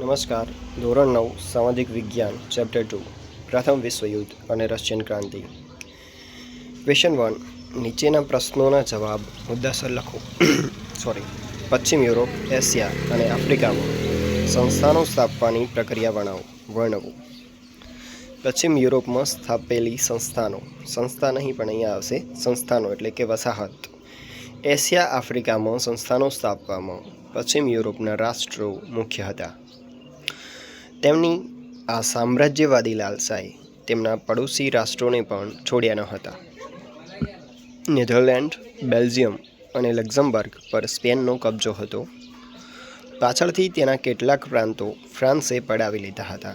નમસ્કાર. ધોરણ નવ, સામાજિક વિજ્ઞાન ચેપ્ટર ટુ પ્રથમ વિશ્વયુદ્ધ અને રશિયન ક્રાંતિ. ક્વેશ્ચન વન નીચેના પ્રશ્નોના જવાબ મુદ્દાસર લખો. સોરી પશ્ચિમ યુરોપ, એશિયા અને આફ્રિકામાં સંસ્થાનો સ્થાપવાની પ્રક્રિયા વર્ણવો વર્ણવો. પશ્ચિમ યુરોપમાં સ્થાપેલી સંસ્થાનો, સંસ્થા નહીં પણ અહીંયા આવશે, સંસ્થાનો એટલે કે વસાહત. એશિયા, આફ્રિકામાં સંસ્થાનો સ્થાપવામાં પશ્ચિમ યુરોપના રાષ્ટ્રો મુખ્ય હતા. તેમની આ સામ્રાજ્યવાદી લાલસાએ તેમના પડોશી રાષ્ટ્રોને પણ છોડ્યા ન હતા. નેધરલેન્ડ, બેલ્જિયમ અને લક્ઝમબર્ગ પર સ્પેનનો કબજો હતો. પાછળથી તેના કેટલાક પ્રાંતો ફ્રાન્સે પડાવી લીધા હતા.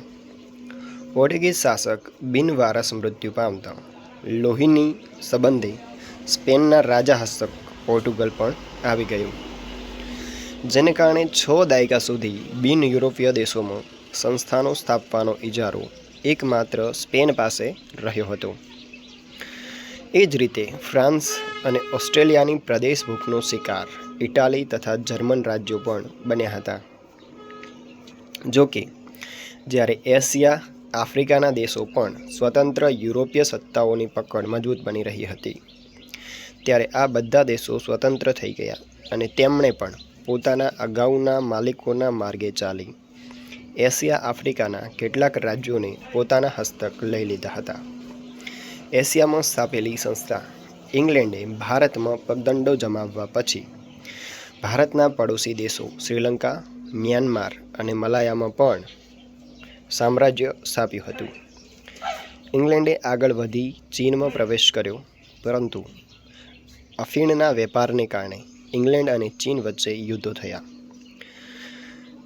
પોર્ટુગીઝ શાસક બિનવારસ મૃત્યુ પામતા લોહીની સંબંધે સ્પેનના રાજા હસ્તક પોર્ટુગલ પણ આવી ગયું. જેને કારણે છ દાયકા સુધી બિન યુરોપીય દેશોમાં સંસ્થાનો સ્થાપવાનો ઇજારો એકમાત્ર સ્પેન પાસે રહ્યો હતો. એ જ રીતે ફ્રાન્સ અને ઓસ્ટ્રેલિયાની પ્રદેશ ભૂખનો શિકાર ઇટાલી તથા જર્મન રાજ્યો પણ બન્યા હતા. જો કે, જ્યારે એશિયા, આફ્રિકાના દેશો પણ સ્વતંત્ર યુરોપીય સત્તાઓની પકડ મજબૂત બની રહી હતી, ત્યારે આ બધા દેશો સ્વતંત્ર થઈ ગયા અને તેમણે પણ પોતાના અગાઉના માલિકોના માર્ગે ચાલી એશિયા આફ્રિકાના કેટલાક રાજ્યોને પોતાના હસ્તક લઈ લીધા હતા. એશિયામાં સ્થાપેલી સંસ્થા ઇંગ્લેન્ડે ભારતમાં પગદંડો જમાવવા પછી ભારતના પડોશી દેશો શ્રીલંકા, મ્યાનમાર અને મલાયામાં પણ સામ્રાજ્ય સ્થાપ્યું હતું. ઇંગ્લેન્ડે આગળ વધી ચીનમાં પ્રવેશ કર્યો, પરંતુ અફીણના વેપારને કારણે ઇંગ્લેન્ડ અને ચીન વચ્ચે યુદ્ધો થયા.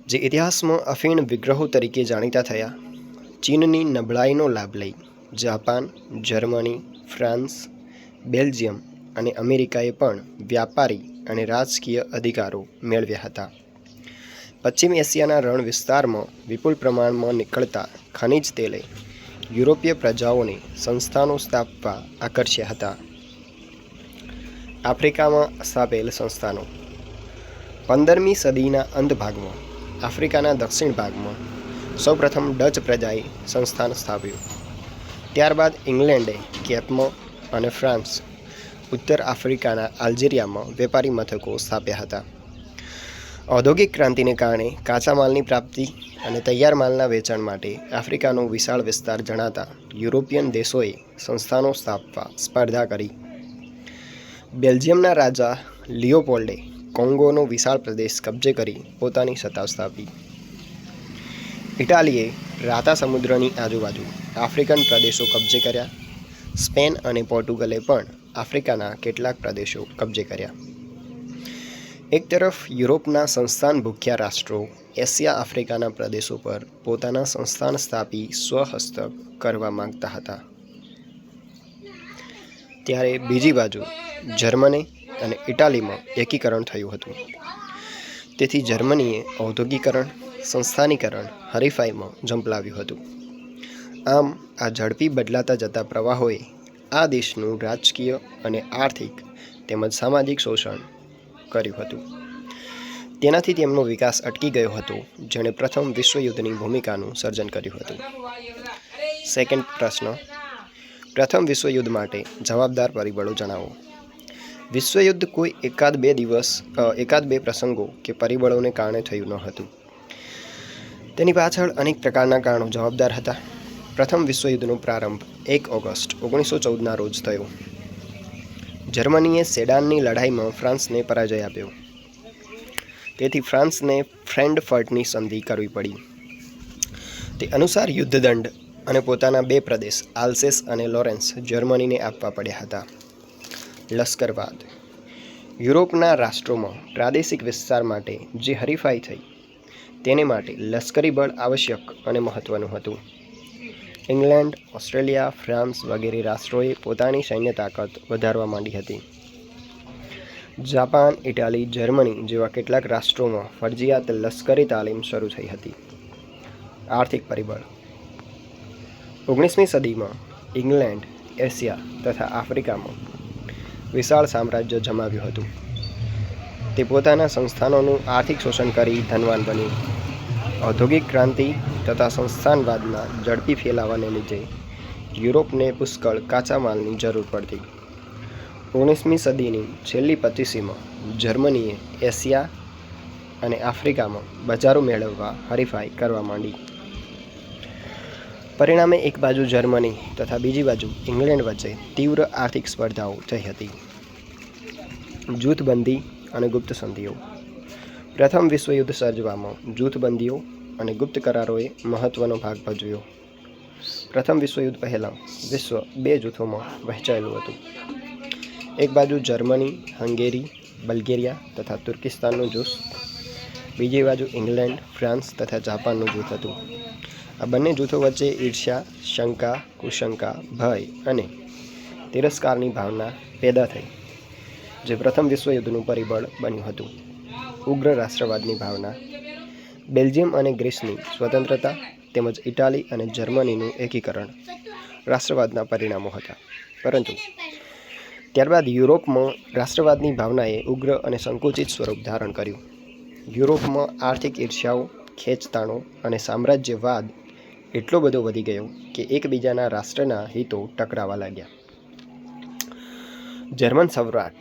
જે ઇતિહાસમાં અફીણ વિગ્રહો તરીકે જાણીતા થયા. ચીનની નબળાઈનો લાભ લઈ જાપાન, જર્મની, ફ્રાન્સ, બેલ્જિયમ અને અમેરિકાએ પણ વ્યાપારી અને રાજકીય અધિકારો મેળવ્યા હતા. પશ્ચિમ એશિયાના રણ વિસ્તારમાં વિપુલ પ્રમાણમાં નીકળતા ખનિજ તેલે યુરોપીય પ્રજાઓને સંસ્થાનો સ્થાપવા આકર્ષ્યા હતા. આફ્રિકામાં સ્થાપેલ સંસ્થાનો. પંદરમી સદીના અંત ભાગમાં આફ્રિકાના દક્ષિણ ભાગમાં સૌપ્રથમ ડચ પ્રજાએ સંસ્થાન સ્થાપ્યું. ત્યારબાદ ઇંગ્લેન્ડે કેપમાં અને ફ્રાન્સ, ઉત્તર આફ્રિકાના આલ્જેરિયામાં વેપારી મથકો સ્થાપ્યા હતા. ઔદ્યોગિક ક્રાંતિને કારણે કાચા માલની પ્રાપ્તિ અને તૈયાર માલના વેચાણ માટે આફ્રિકાનો વિશાળ વિસ્તાર જણાતા યુરોપિયન દેશોએ સંસ્થાનો સ્થાપવા સ્પર્ધા કરી. બેલ્જિયમના રાજા લિયોપોલ્ડે કોંગોનો વિશાળ પ્રદેશ કબજે કરી પોતાની સત્તા સ્થાપી. ઇટાલીએ રાતા સમુદ્રની આજુબાજુ આફ્રિકન પ્રદેશો કબજે કર્યા. સ્પેન અને પોર્ટુગલે પણ આફ્રિકાના કેટલાક પ્રદેશો કબજે કર્યા. એક તરફ યુરોપના સંસ્થાન ભૂખ્યા રાષ્ટ્રો એશિયા આફ્રિકાના પ્રદેશો પર પોતાના સંસ્થાન સ્થાપી સ્વહસ્તક કરવા માંગતા હતા. ત્યારે બીજી બાજુ જર્મની અને ઇટાલીમાં એકીકરણ થયું હતું. તેથી જર્મનીએ ઔદ્યોગિકરણ, સંસ્થાનીકરણ, હરીફાઈમાં ઝંપલાવ્યું હતું. આમ, આ ઝડપી બદલાતા જતા પ્રવાહોએ આ દેશનું રાજકીય અને આર્થિક તેમજ સામાજિક શોષણ કર્યું હતું. તેનાથી તેમનો વિકાસ અટકી ગયો હતો, જેણે પ્રથમ વિશ્વયુદ્ધની ભૂમિકાનું સર્જન કર્યું હતું. સેકન્ડ પ્રશ્ન. પ્રથમ વિશ્વયુદ્ધ માટે જવાબદાર પરિબળો જણાવો. વિશ્વયુદ્ધ કોઈ એકાદ બે દિવસ એકાદ બે પ્રસંગો કે પરિબળોને કારણે થયું ન હતું. તેની પાછળ અનેક પ્રકારના કારણો જવાબદાર હતા. પ્રથમ વિશ્વયુદ્ધનો પ્રારંભ એક ઓગસ્ટ ઓગણીસો ચૌદના રોજ થયો. જર્મનીએ સેડાનની લડાઈમાં ફ્રાન્સને પરાજય આપ્યો. તેથી ફ્રાન્સને ફ્રેન્ડફર્ટની સંધિ કરવી પડી. તે અનુસાર યુદ્ધદંડ અને પોતાના બે પ્રદેશ આલ્સેસ અને લોરેન્સ જર્મનીને આપવા પડ્યા હતા. લશ્કરવાદ. યુરોપના રાષ્ટ્રોમાં પ્રાદેશિક વિસ્તાર માટે જે હરીફાઈ થઈ, તેને માટે લશ્કરી બળ આવશ્યક અને મહત્ત્વનું હતું. ઇંગ્લેન્ડ, ઓસ્ટ્રેલિયા, ફ્રાન્સ વગેરે રાષ્ટ્રોએ પોતાની સૈન્ય તાકાત વધારવા માંડી હતી. જાપાન, ઇટાલી, જર્મની જેવા કેટલાક રાષ્ટ્રોમાં ફરજિયાત લશ્કરી તાલીમ શરૂ થઈ હતી. આર્થિક પરિબળ. ઓગણીસમી સદીમાં ઇંગ્લેન્ડ, એશિયા તથા આફ્રિકામાં વિશાળ સામ્રાજ્ય જમાવ્યું હતું. તે પોતાના સંસ્થાનોનું આર્થિક શોષણ કરી ધનવાન બન્યું ઔદ્યોગિક ક્રાંતિ તથા સંસ્થાનવાદના ઝડપી ફેલાવાને લીધે યુરોપને પુષ્કળ કાચા માલની જરૂર પડતી. ઓગણીસમી સદીની છેલ્લી પચીસીમાં જર્મનીએ એશિયા અને આફ્રિકામાં બજારો મેળવવા હરીફાઈ કરવા માંડી. પરિણામે એક બાજુ જર્મની તથા બીજી બાજુ ઇંગ્લેન્ડ વચ્ચે તીવ્ર આર્થિક સ્પર્ધાઓ થઈ હતી. જૂથબંધી અને ગુપ્ત સંધિઓ. પ્રથમ વિશ્વયુદ્ધ સર્જવામાં જૂથબંધીઓ અને ગુપ્ત કરારોએ મહત્ત્વનો ભાગ ભજવ્યો. પ્રથમ વિશ્વયુદ્ધ પહેલાં વિશ્વ બે જૂથોમાં વહેંચાયેલું હતું. એક બાજુ જર્મની, હંગેરી, બલ્ગેરિયા તથા તુર્કિસ્તાનનું જૂથ. બીજી બાજુ ઇંગ્લેન્ડ, ફ્રાન્સ તથા જાપાનનું જૂથ હતું. આ બંને જૂથો વચ્ચે ઈર્ષ્યા, શંકા, કુશંકા, ભય અને તિરસ્કારની ભાવના પેદા થઈ. જે પ્રથમ વિશ્વયુદ્ધનું પરિબળ બન્યું હતું. ઉગ્ર રાષ્ટ્રવાદની ભાવના, બેલ્જિયમ અને ગ્રીસની સ્વતંત્રતા તેમજ ઇટાલી અને જર્મનીનું એકીકરણ રાષ્ટ્રવાદના પરિણામો હતા. પરંતુ ત્યારબાદ યુરોપમાં રાષ્ટ્રવાદની ભાવનાએ ઉગ્ર અને સંકુચિત સ્વરૂપ ધારણ કર્યું. યુરોપમાં આર્થિક ઈર્ષ્યાઓ, ખેંચતાણો અને સામ્રાજ્યવાદ એટલો બધો વધી ગયો કે એકબીજાના રાષ્ટ્રના હિતો ટકરાવા લાગ્યા. જર્મન સમ્રાટ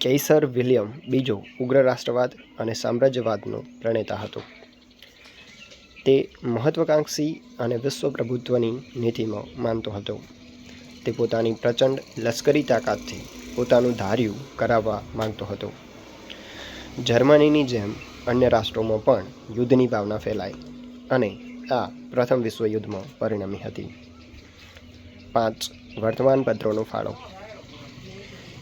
કેસર વિલિયમ, બીજો ઉગ્ર રાષ્ટ્રવાદ અને સામ્રાજ્યવાદનો પ્રણેતા હતો. તે મહત્વાકાંક્ષી અને વિશ્વ પ્રભુત્વની નીતિમાં માનતો હતો. તે પોતાની પ્રચંડ લશ્કરી તાકાતથી પોતાનું ધાર્યું કરાવવા માંગતો હતો. જર્મનીની જેમ અન્ય રાષ્ટ્રોમાં પણ યુદ્ધની ભાવના ફેલાઈ અને આ પ્રથમ વિશ્વયુદ્ધમાં પરિણમી હતી. પાંચ વર્તમાનપત્રોનો ફાળો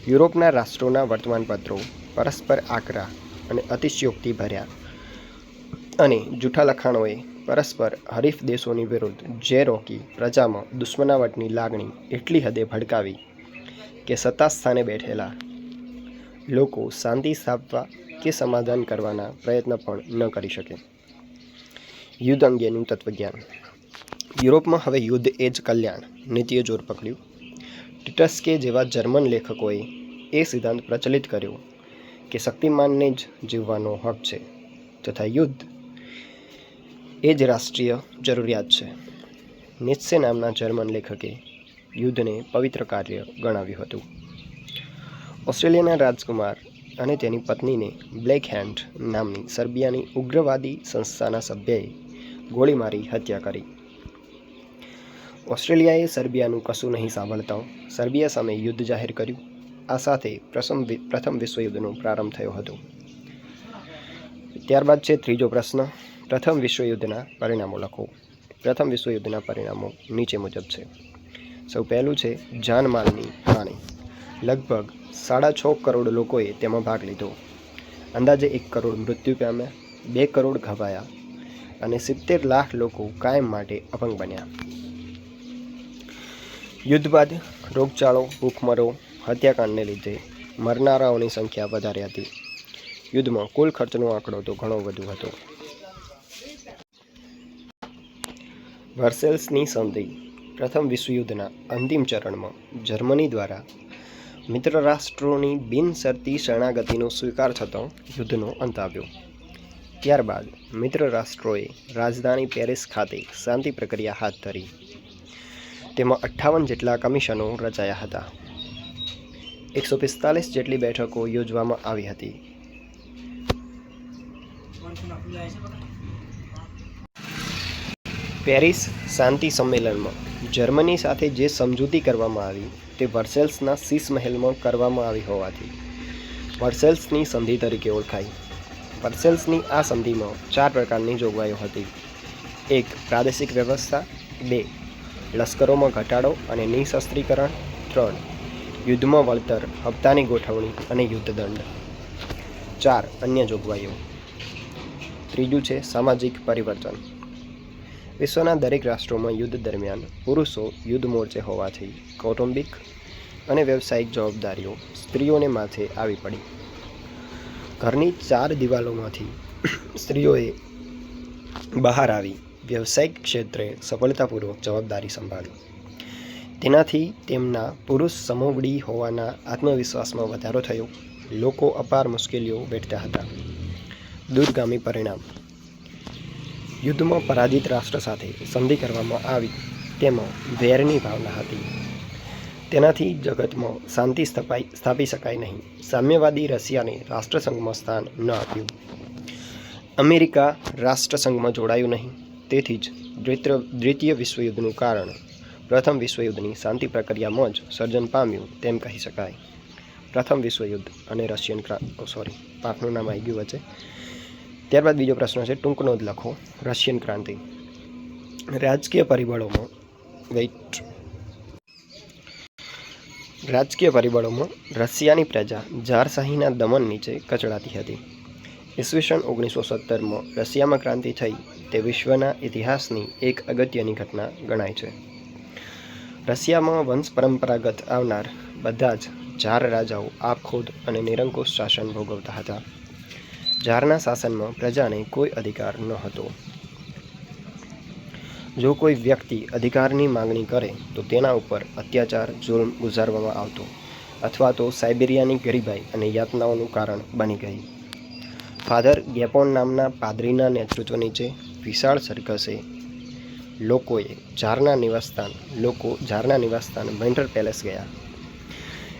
યુરોપના રાષ્ટ્રોના વર્તમાનપત્રો, પરસ્પર આકરા અને અતિશયોક્તિ ભર્યા અને જૂઠા લખાણોએ પરસ્પર હરીફ દેશોની વિરુદ્ધ જે રોકી પ્રજામાં દુશ્મનાવટની લાગણી એટલી હદે ભડકાવી કે સત્તા સ્થાને બેઠેલા લોકો શાંતિ સ્થાપવા કે સમાધાન કરવાના પ્રયત્ન પણ ન કરી શકે. યુદ્ધ અંગેનું તત્વજ્ઞાન. યુરોપમાં હવે યુદ્ધ એ જ કલ્યાણ, નીતિએ જોર પકડ્યું. ટિટસ્કે જેવા જર્મન લેખકોએ એ સિદ્ધાંત પ્રચલિત કર્યો કે શક્તિમાનને જ જીવવાનો હક છે તથા યુદ્ધ એ જ રાષ્ટ્રીય જરૂરિયાત છે. નિત્સે નામના જર્મન લેખકે યુદ્ધને પવિત્ર કાર્ય ગણાવ્યું હતું. ઓસ્ટ્રેલિયાના રાજકુમાર અને તેની પત્નીને બ્લેક હેન્ડ નામની સર્બિયાની ઉગ્રવાદી સંસ્થાના સભ્યએ ગોળી મારી હત્યા કરી. ઓસ્ટ્રેલિયાએ સર્બિયાનું કશું નહીં સાંભળતા સર્બિયા સામે યુદ્ધ જાહેર કર્યું. આ સાથે પ્રથમ પ્રથમ વિશ્વયુદ્ધનો પ્રારંભ થયો હતો. ત્યારબાદ છે ત્રીજો પ્રશ્ન. પ્રથમ વિશ્વયુદ્ધના પરિણામો લખો. પ્રથમ વિશ્વયુદ્ધના પરિણામો નીચે મુજબ છે. સૌ પહેલું છે જાનમાલની હાનિ. લગભગ સાડા છ કરોડ લોકોએ તેમાં ભાગ લીધો. અંદાજે એક કરોડ મૃત્યુ પામ્યા, બે કરોડ ઘવાયા અને સિત્તેર લાખ લોકો કાયમ માટે અપંગ બન્યા. યુદ્ધ બાદ રોગચાળો, ભૂખમરો, હત્યાકાંડને લીધે મરનારાઓની સંખ્યા વધારે હતી. યુદ્ધમાં કુલ ખર્ચનો આંકડો તો ઘણો વધુ હતો. વર્સેલ્સની સંધિ, પ્રથમ વિશ્વયુદ્ધના અંતિમ ચરણમાં જર્મની દ્વારા મિત્ર રાષ્ટ્રોની બિનશરતી શરણાગતિનો સ્વીકાર થતો યુદ્ધનો અંત આવ્યો. ત્યારબાદ મિત્ર રાષ્ટ્રોએ રાજધાની પેરિસ ખાતે શાંતિ પ્રક્રિયા હાથ ધરી. તેમાં અઠ્ઠાવન જેટલા કમિશનો રચાયા હતા. એકસો પિસ્તાલીસ જેટલી બેઠકો યોજવામાં આવી હતી. પેરિસ શાંતિ સંમેલનમાં જર્મની સાથે જે સમજૂતી કરવામાં આવી તે વર્સેલ્સના સીસ મહેલમાં કરવામાં આવી હોવાથી વર્સેલ્સની સંધિ તરીકે ઓળખાઈ. વર્સેલ્સની આ સંધિમાં ચાર પ્રકારની જોગવાઈઓ હતી. એક પ્રાદેશિક વ્યવસ્થા, બે લશ્કરોમાં ઘટાડો અને નિઃશસ્ત્રીકરણ, ત્રણ, યુદ્ધમાં વળતર, હપ્તાની ગોઠવણી અને યુદ્ધદંડ. ચાર, અન્ય જોગવાઈઓ. ત્રીજું છે સામાજિક પરિવર્તન. વિશ્વના દરેક રાષ્ટ્રોમાં યુદ્ધ દરમિયાન પુરુષો યુદ્ધ મોરચે હોવાથી કૌટુંબિક અને વ્યવસાયિક જવાબદારીઓ સ્ત્રીઓને માથે આવી પડી. ઘરની ચાર દિવાલોમાંથી સ્ત્રીઓએ બહાર આવી. વ્યવસાયિક ક્ષેત્રે સફળતાપૂર્વક જવાબદારી સંભાળી. તેનાથી તેમના પુરુષ સમોવડી હોવાના આત્મવિશ્વાસમાં વધારો થયો. લોકો અપાર મુશ્કેલીઓ વેઠતા હતા. દૂરગામી પરિણામ. યુદ્ધમાં પરાજિત રાષ્ટ્ર સાથે સંધિ કરવામાં આવી. તેમાં વેરની ભાવના હતી. તેનાથી જગતમાં શાંતિ સ્થપાઈ, સ્થાપી શકાય નહીં. સામ્યવાદી રશિયાને રાષ્ટ્રસંઘમાં સ્થાન ન આપ્યું. અમેરિકા રાષ્ટ્રસંઘમાં જોડાયું નહીં. તેથી જ દ્વિત્ર, દ્વિતીય વિશ્વયુદ્ધનું કારણ. પ્રથમ વિશ્વયુદ્ધની શાંતિ પ્રક્રિયામાં જ સર્જન પામ્યું, તેમ કહી શકાય. પ્રથમ વિશ્વયુદ્ધ અને રશિયન ક્રાંતિ સોરી પાકનું નામ આવી ગયું વચ્ચે. ત્યારબાદ બીજો પ્રશ્ન છે ટૂંકનો જ લખો, રશિયન ક્રાંતિ. રાજકીય પરિબળોમાં વેઇટ. રાજકીય પરિબળોમાં રશિયાની પ્રજા ઝારશાહીના દમન નીચે કચડાતી હતી. ઈસવીસન ઓગણીસો સત્તરમાં રશિયામાં ક્રાંતિ થઈ તે વિશ્વના ઇતિહાસની એક અગત્યની ઘટના ગણાય છે. રશિયામાં વંશ પરંપરાગત આવનાર બધા જ ઝાર રાજાઓ આપખોદ અને નિરંકુશ શાસન ભોગવતા હતા. ઝારના શાસનમાં પ્રજાને કોઈ અધિકાર ન હતો જો કોઈ વ્યક્તિ અધિકારની માંગણી કરે, તો તેના ઉપર અત્યાચાર જુલ્મ ગુજારવામાં આવતો અથવા તો સાઇબેરિયાની ગરીબાઈ અને યાતનાઓનું કારણ બની ગઈ. ફાધર ગેપોન નામના પાદરીના નેતૃત્વ નીચે વિશાળ સર્કસે લોકોએ ઝારના નિવાસસ્થાન, લોકો ઝારના નિવાસસ્થાન વિન્ટર પેલેસ ગયા.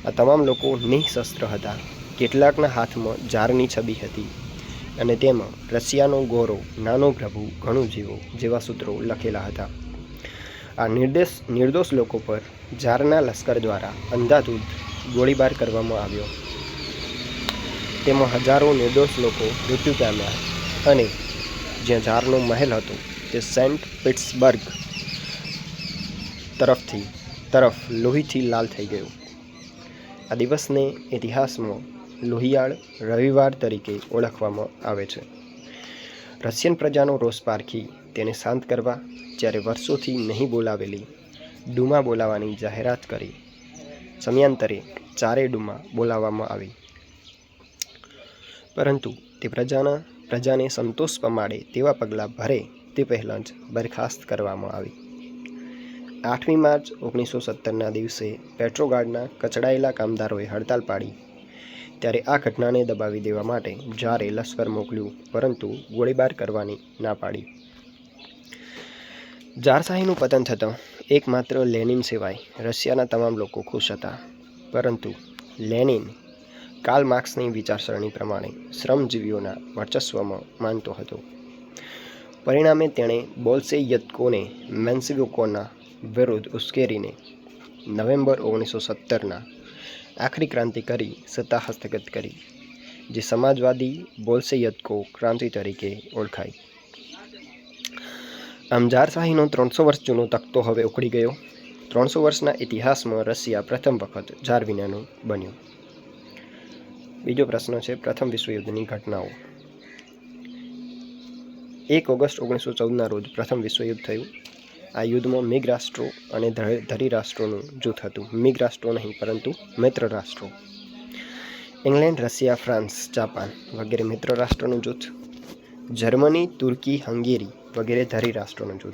આ તમામ લોકો નિઃશસ્ત્ર હતા. કેટલાકના હાથમાં ઝારની છબી હતી અને તેમાં રશિયાનો ગોરો નાનો પ્રભુ, ઘણું જીવો જેવા સૂત્રો લખેલા હતા. આ નિર્દેશ, નિર્દોષ લોકો પર ઝારના લશ્કર દ્વારા અંધાધૂંધ ગોળીબાર કરવામાં આવ્યો. તેમાં હજારો નિર્દોષ લોકો મૃત્યુ પામ્યા અને જ્યાં ઝારનો મહેલ હતો તે સેન્ટ પિટ્સબર્ગ તરફથી તરફ લોહીથી લાલ થઈ ગયું. આ દિવસને ઇતિહાસમાં લોહિયાળ રવિવાર તરીકે ઓળખવામાં આવે છે. રશિયન પ્રજાનો રોષ પારખી તેને શાંત કરવા, જ્યારે વર્ષોથી નહીં બોલાવેલી ડુમા બોલાવવાની જાહેરાત કરી. સમયાંતરે ચારે ડુમા બોલાવવામાં આવી. પરંતુ તે પ્રજાના, પ્રજાને સંતોષ પમાડે તેવા પગલાં ભરે તે પહેલાં જ બરખાસ્ત કરવામાં આવી. આઠમી માર્ચ ઓગણીસો સત્તરના દિવસે પેટ્રોગાર્ડના કચડાયેલા કામદારોએ હડતાલ પાડી. ત્યારે આ ઘટનાને દબાવી દેવા માટે જારે લશ્કર મોકલ્યું, પરંતુ ગોળીબાર કરવાની ના પાડી. જારશાહીનું પતન થતાં એકમાત્ર લેનિન સિવાય રશિયાના તમામ લોકો ખુશ હતા. પરંતુ લેનિન કાર્લ માર્ક્સની વિચારસરણી પ્રમાણે શ્રમજીવીઓના વર્ચસ્વમાં માનતો હતો. પરિણામે તેણે બોલ્સેયત્કોને મેન્સિવકોના વિરુદ્ધ ઉશ્કેરીને નવેમ્બર ઓગણીસો સત્તરના આખરી ક્રાંતિ કરી સત્તા હસ્તગત કરી, જે સમાજવાદી બોલ્સેયત્કો ક્રાંતિ તરીકે ઓળખાઈ આમ જારશાહીનો ત્રણસો વર્ષ જૂનો તખતો હવે ઉખડી ગયો. ત્રણસો વર્ષના ઇતિહાસમાં રશિયા પ્રથમ વખત જાર વિનાનું બન્યું. બીજો પ્રશ્ન છે, પ્રથમ વિશ્વયુદ્ધની ઘટનાઓ. એક ઓગસ્ટ ઓગણીસો ચૌદના રોજ પ્રથમ વિશ્વયુદ્ધ થયું. આ યુદ્ધમાં મિગ રાષ્ટ્રો અને ધરી રાષ્ટ્રોનું જૂથ હતું. મિગ રાષ્ટ્રો નહીં, પરંતુ મિત્ર રાષ્ટ્રો. ઇંગ્લેન્ડ, રશિયા, ફ્રાન્સ, જાપાન વગેરે મિત્ર રાષ્ટ્રોનું જૂથ. જર્મની, તુર્કી, હંગેરી વગેરે ધરી રાષ્ટ્રોનું જૂથ.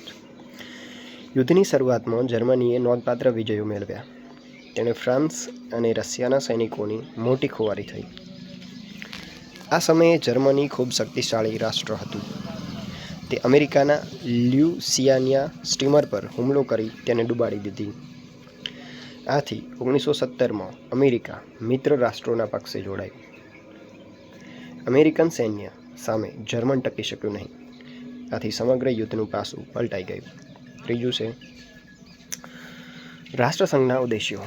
યુદ્ધની શરૂઆતમાં જર્મનીએ નોંધપાત્ર વિજયો મેળવ્યા. તેણે ફ્રાન્સ અને રશિયાના સૈનિકોની મોટી ખુવારી થઈ. આ સમયે જર્મની ખૂબ શક્તિશાળી રાષ્ટ્ર હતું. તે અમેરિકાના લ્યુસિયાનિયા સ્ટીમર પર હુમલો કરી તેને ડૂબાડી દીધી. આથી ઓગણીસો સત્તરમાં અમેરિકા મિત્ર રાષ્ટ્રોના પક્ષે જોડાયું અમેરિકન સૈન્ય સામે જર્મન ટકી શક્યું નહીં. આથી સમગ્ર યુદ્ધનું પાસું પલટાઈ ગયું. ત્રીજું છે રાષ્ટ્રસંઘના ઉદ્દેશ્યો.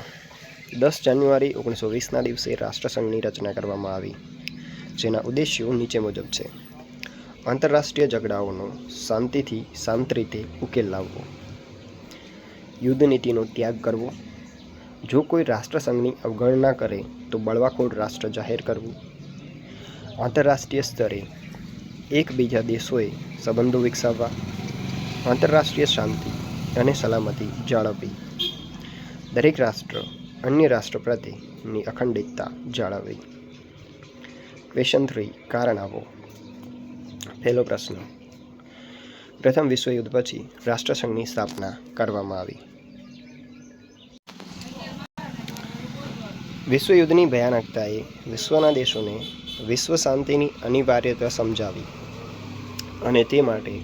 દસ જાન્યુઆરી ઓગણીસો વીસના દિવસે રાષ્ટ્રસંઘની રચના કરવામાં આવી, જેના ઉદ્દેશ્યો નીચે મુજબ છે. આંતરરાષ્ટ્રીય ઝઘડાઓનો શાંતિથી શાંત રીતે ઉકેલ લાવવો. યુદ્ધ નીતિનો ત્યાગ કરવો. જો કોઈ રાષ્ટ્રસંઘની અવગણના કરે તો બળવાખોર રાષ્ટ્ર જાહેર કરવું. આંતરરાષ્ટ્રીય સ્તરે એકબીજા દેશોએ સંબંધો વિકસાવવા. આંતરરાષ્ટ્રીય શાંતિ અને સલામતી જાળવવી દરેક રાષ્ટ્ર, અન્ય રાષ્ટ્ર પ્રત્યેની અખંડિતતા જાળવવી. ક્વેશ્ચન થ્રી કારણ આપો પહેલો પ્રશ્ન. પ્રથમ વિશ્વયુદ્ધ પછી રાષ્ટ્રસંઘની સ્થાપના કરવામાં આવી. વિશ્વયુદ્ધની ભયાનકતાએ વિશ્વના દેશોને વિશ્વ શાંતિની અનિવાર્યતા સમજાવી અને તે માટે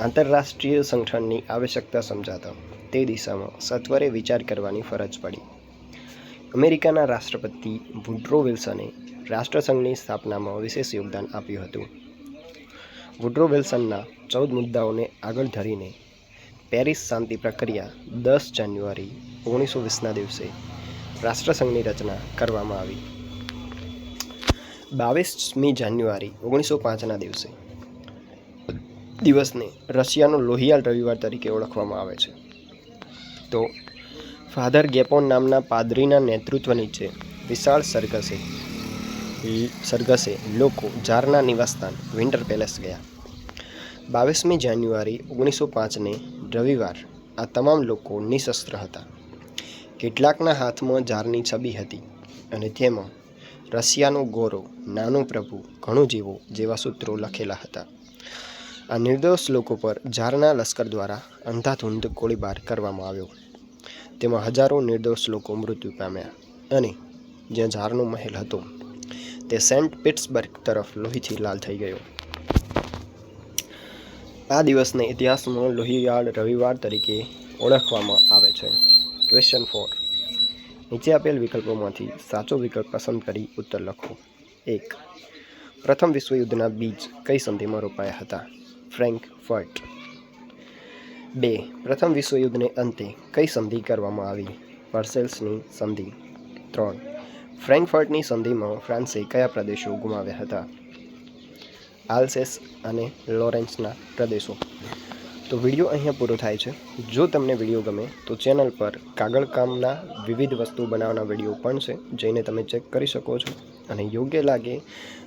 આંતરરાષ્ટ્રીય સંગઠનની આવશ્યકતા સમજાતા. તે દિશામાં સત્વરે વિચાર કરવાની ફરજ પડી. અમેરિકાના રાષ્ટ્રપતિ વુડ્રો વિલ્સને રાષ્ટ્રસંઘની સ્થાપનામાં વિશેષ યોગદાન આપ્યું હતું. વુડ્રો વિલ્સનના ચૌદ મુદ્દાઓને આગળ ધરીને પેરિસ શાંતિ પ્રક્રિયા દસ જાન્યુઆરી ઓગણીસો વીસના દિવસે રાષ્ટ્રસંઘની રચના કરવામાં આવી. બાવીસમી જાન્યુઆરી ઓગણીસો પાંચના દિવસે દિવસને રશિયાનો લોહિયાલ રવિવાર તરીકે ઓળખવામાં આવે છે. તો ફાધર ગેપોન નામના પાદરીના નેતૃત્વ નીચે વિશાળ સરઘસે સરઘસે લોકો ઝારના નિવાસસ્થાન વિન્ટર પેલેસ ગયા. બાવીસમી જાન્યુઆરી ઓગણીસો પાંચને રવિવાર આ તમામ લોકો નિશસ્ત્ર હતા. કેટલાકના હાથમાં ઝારની છબી હતી અને તેમાં રશિયાનો ગોરો નાનો પ્રભુ, ઘણું જીવો જેવા સૂત્રો લખેલા હતા. આ નિર્દોષ લોકો પર ઝારના લશ્કર દ્વારા અંધાધૂંધ ગોળીબાર કરવામાં આવ્યો. તેમાં હજારો નિર્દોષ લોકો મૃત્યુ પામ્યા અને જ્યાં ઝારનો મહેલ હતો, તે સેન્ટ પિટ્સબર્ગ તરફ લોહીથી લાલ થઈ ગયો. આ દિવસને ઇતિહાસમાં લોહિયાળ રવિવાર તરીકે ઓળખવામાં આવે છે. ક્વેશ્ચન ફોર નીચે આપેલ વિકલ્પોમાંથી સાચો વિકલ્પ પસંદ કરી ઉત્તર લખો. એક. પ્રથમ વિશ્વયુદ્ધના બીજ કઈ સંધિમાં રોપાયા હતા? ફ્રેન્ક ફર્ટ બે. પ્રથમ વિશ્વયુદ્ધને અંતે કઈ સંધિ કરવામાં આવી? વર્સેલ્સની સંધિ. ત્રણ. ફ્રેન્કફર્ટની સંધિમાં ફ્રાન્સે કયા પ્રદેશો ગુમાવ્યા હતા? આલ્સેસ અને લોરેન્સના પ્રદેશો. તો વીડિયો અહીંયા પૂરો થાય છે. જો તમને વીડિયો ગમે, તો ચેનલ પર કાગળકામના વિવિધ વસ્તુ બનાવવાના વીડિયો પણ છે જઈને તમે ચેક કરી શકો છો. અને યોગ્ય લાગે,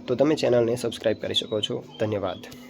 તો તમે ચેનલને સબસ્ક્રાઈબ કરી શકો છો. ધન્યવાદ.